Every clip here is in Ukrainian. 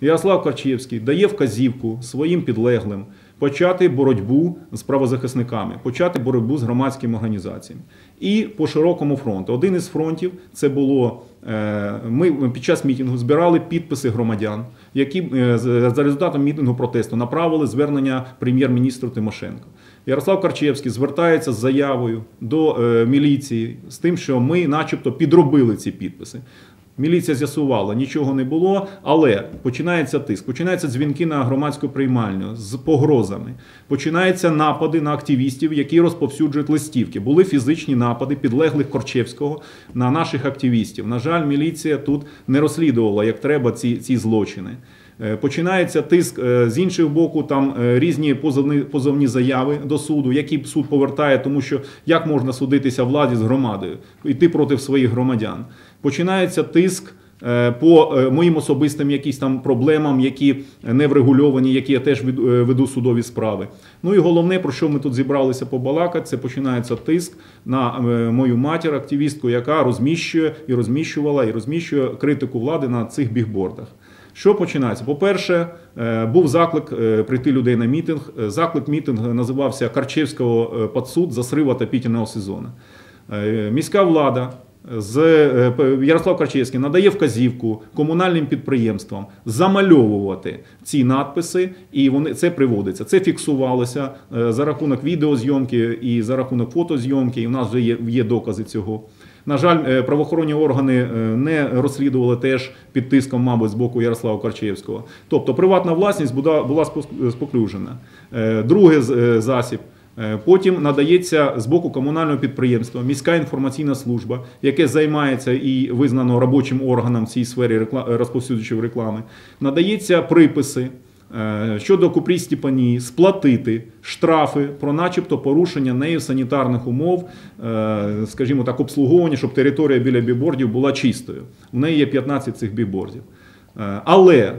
Ярослав Карчевський дає вказівку своїм підлеглим почати боротьбу з правозахисниками, почати боротьбу з громадськими організаціями. І по широкому фронту. Один із фронтів це було. е, Ми під час мітингу збирали підписи громадян, які е, за результатом мітингу протесту направили звернення прем'єр-міністру Тимошенко. Ярослав Карчевський звертається з заявою до е, міліції з тим, що ми, начебто, підробили ці підписи. Міліція з'ясувала, нічого не було, але починається тиск, починаються дзвінки на громадську приймальню з погрозами. Починаються напади на активістів, які розповсюджують листівки. Були фізичні напади підлеглих Корчевського на наших активістів. На жаль, міліція тут не розслідувала як треба ці, ці злочини. Е, Починається тиск е, з іншого боку, там е, різні позовні, позовні заяви до суду, які суд повертає, тому що як можна судитися владі з громадою, йти проти своїх громадян. Починається тиск. По моїм особистим якісь там проблемам, які не врегульовані, які я теж веду судові справи. Ну і головне, про що ми тут зібралися побалакати, це починається тиск на мою матір, активістку, яка розміщує і розміщувала, і розміщує критику влади на цих бігбордах. Що починається? По-перше, е, був заклик е, прийти людей на мітинг. Е, Заклик мітинг називався Карчевського підсуд за срив отопительного сезону. Міська влада з Ярослав Карчевський надає вказівку комунальним підприємствам замальовувати ці надписи, і вони це приводиться. Це фіксувалося за рахунок відеозйомки і за рахунок фотозйомки. І в нас вже є, є докази цього. На жаль, е, правоохоронні органи е, не розслідували теж під тиском, мабуть, з боку Ярослава Карчевського. Тобто приватна власність була, була споклюжена. Е, Другий е, засіб. Е, Потім надається з боку комунального підприємства міська інформаційна служба, яке займається і визнано робочим органом в цій сфері розповсюджувачів реклами. Надається приписи е, щодо Купрі Степанії сплатити штрафи про начебто порушення нею санітарних умов, е, скажімо так, обслуговування, щоб територія біля бібордів була чистою. У неї є 15 цих бібордів. Е, Але е,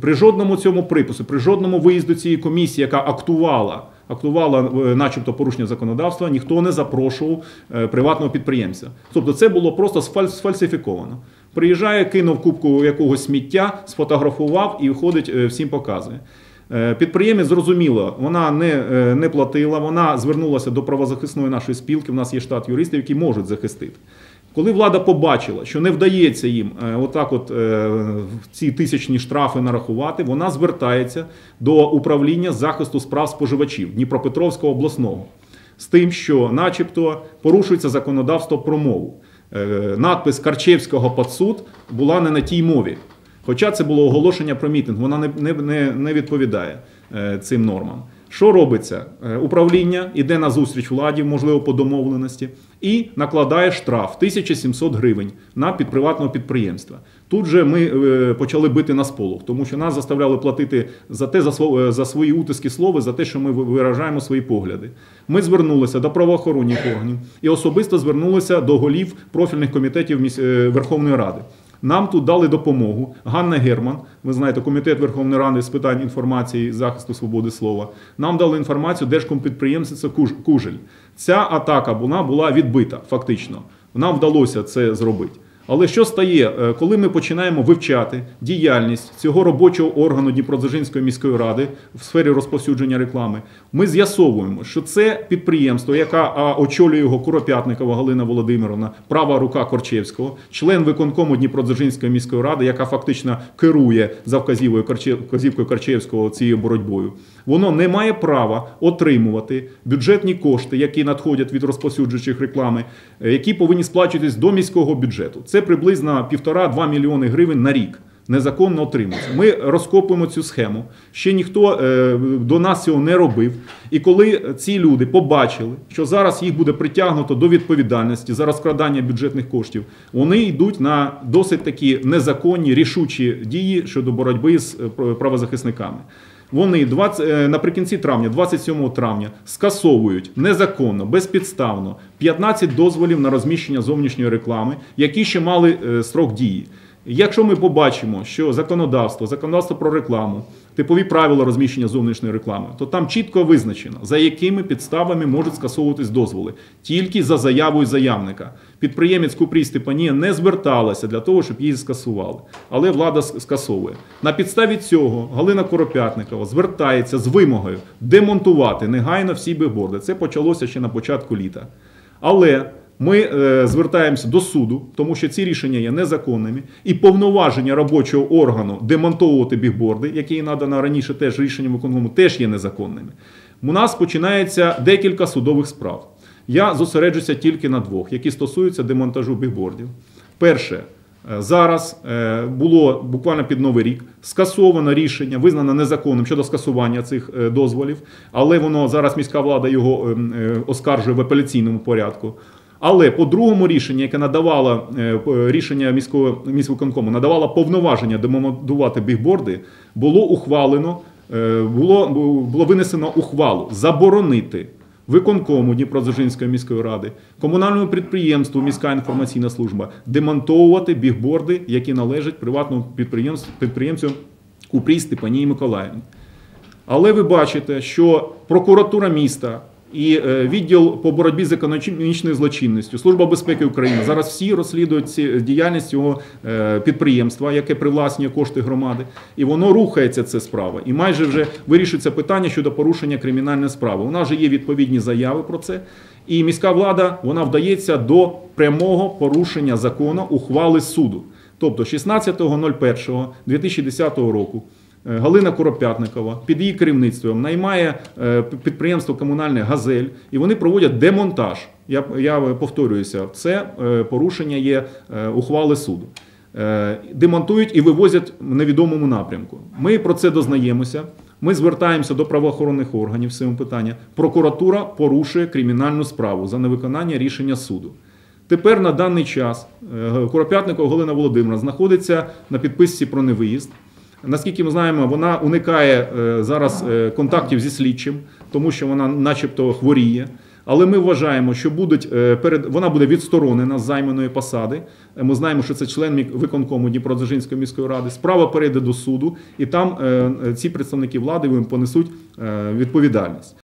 при жодному цьому припису, при жодному виїзду цієї комісії, яка актувала, актувала е, начебто порушення законодавства, ніхто не запрошував е, приватного підприємця. Тобто це було просто сфаль- сфальсифіковано. Приїжджає, кинув кубку якогось сміття, сфотографував і виходить, е, всім показує. Е, Підприємець зрозуміло, вона не, е, не платила, вона звернулася до правозахисної нашої спілки. У нас є штат юристів, які можуть захистити. Коли влада побачила, що не вдається їм отак, от ці тисячні штрафи нарахувати, вона звертається до управління захисту справ споживачів Дніпропетровського обласного з тим, що, начебто, порушується законодавство про мову. Е, Надпис Карчевського «Подсуд» була не на тій мові. Хоча це було оголошення про мітинг, вона не, не, не, не відповідає е, цим нормам. Що робиться? Е, Управління йде на зустріч владі, можливо, по домовленості, і накладає штраф 1700 гривень на підприватного підприємства. Тут же ми е, почали бити на сполох, тому що нас заставляли платити за те, за, сво- свої утиски слова, за те, що ми виражаємо свої погляди. Ми звернулися до правоохоронних органів і особисто звернулися до голів профільних комітетів е, Верховної Ради. Нам тут дали допомогу. Ганна Герман, ви знаєте, комітет Верховної Ради з питань інформації і захисту свободи слова. Нам дали інформацію Держкомпідприємниця Куж- Кужель. Ця атака вона була відбита, фактично. Нам вдалося це зробити. Але що стає, е, коли ми починаємо вивчати діяльність цього робочого органу Дніпродзержинської міської ради в сфері розповсюдження реклами, ми з'ясовуємо, що це підприємство, яка очолює його Куропятникова Галина Володимировна, права рука Корчевського, член виконкому Дніпродзержинської міської ради, яка фактично керує за вказівкою Корче- Корчевського цією боротьбою. Воно не має права отримувати бюджетні кошти, які надходять від розповсюджуючих реклами, е, які повинні сплачуватись до міського бюджету. Це приблизно 1,5-2 мільйони гривень на рік. Незаконно отримується. Ми розкопуємо цю схему. Ще ніхто е, до нас цього не робив. І коли ці люди побачили, що зараз їх буде притягнуто до відповідальності за розкрадання бюджетних коштів, вони йдуть на досить такі незаконні рішучі дії щодо боротьби з е, правозахисниками. Вони 20, е, наприкінці травня, 27 травня, скасовують незаконно, безпідставно 15 дозволів на розміщення зовнішньої реклами, які ще мали е, строк дії. Якщо ми побачимо, що законодавство, законодавство про рекламу, типові правила розміщення зовнішньої реклами, то там чітко визначено, за якими підставами можуть скасовуватись дозволи, тільки за заявою заявника. Підприємець Купрій Степанія не зверталася для того, щоб її скасували, але влада скасовує. На підставі цього Галина Коропятникова звертається з вимогою демонтувати негайно всі бігборди. Це почалося ще на початку літа. Але ми е, звертаємося до суду, тому що ці рішення є незаконними, і повноваження робочого органу демонтовувати бігборди, які надано раніше теж рішенням виконкому, теж є незаконними. У нас починається декілька судових справ. Я зосереджуся тільки на двох, які стосуються демонтажу бігбордів. Перше, е, зараз е, було буквально під новий рік скасовано рішення, визнано незаконним щодо скасування цих е, дозволів, але воно зараз міська влада його ем, оскаржує в апеляційному порядку. Але по другому рішенню, яке надавало е, рішення міського міськвиконкому, надавало повноваження демонтувати бігборди, було ухвалено, е, було, було винесено ухвалу заборонити виконкому Дніпродзержинської міської ради, комунальному підприємству Міська інформаційна служба демонтовувати бігборди, які належать приватному підприємству підприємцю Купрій Степанії Миколаївні. Але ви бачите, що прокуратура міста і е, відділ по боротьбі з економічною злочинністю, Служба безпеки України зараз всі розслідують ці діяльність цього е, підприємства, яке привласнює кошти громади, і воно рухається це справа. І майже вже вирішується питання щодо порушення кримінальної справи. У нас вже є відповідні заяви про це. І міська влада вона вдається до прямого порушення закону ухвали суду. Тобто 16.01.2010 року Е, Галина Коропятникова під її керівництвом наймає е, підприємство комунальне Газель, і вони проводять демонтаж. Я, я повторююся, це е, порушення є е, ухвали суду. Е, Демонтують і вивозять в невідомому напрямку. Ми про це дознаємося. Ми звертаємося до правоохоронних органів з цим питанням. Прокуратура порушує кримінальну справу за невиконання рішення суду. Тепер на даний час е, Коропятникова Галина Володимирівна знаходиться на підписці про невиїзд. Наскільки ми знаємо, вона уникає е, зараз е, контактів зі слідчим, тому що вона, начебто, хворіє. Але ми вважаємо, що будуть е, перед вона буде відсторонена з займаної посади. Ми знаємо, що це член виконкому Дніпродзержинської міської ради. Справа перейде до суду, і там ці представники влади понесуть відповідальність.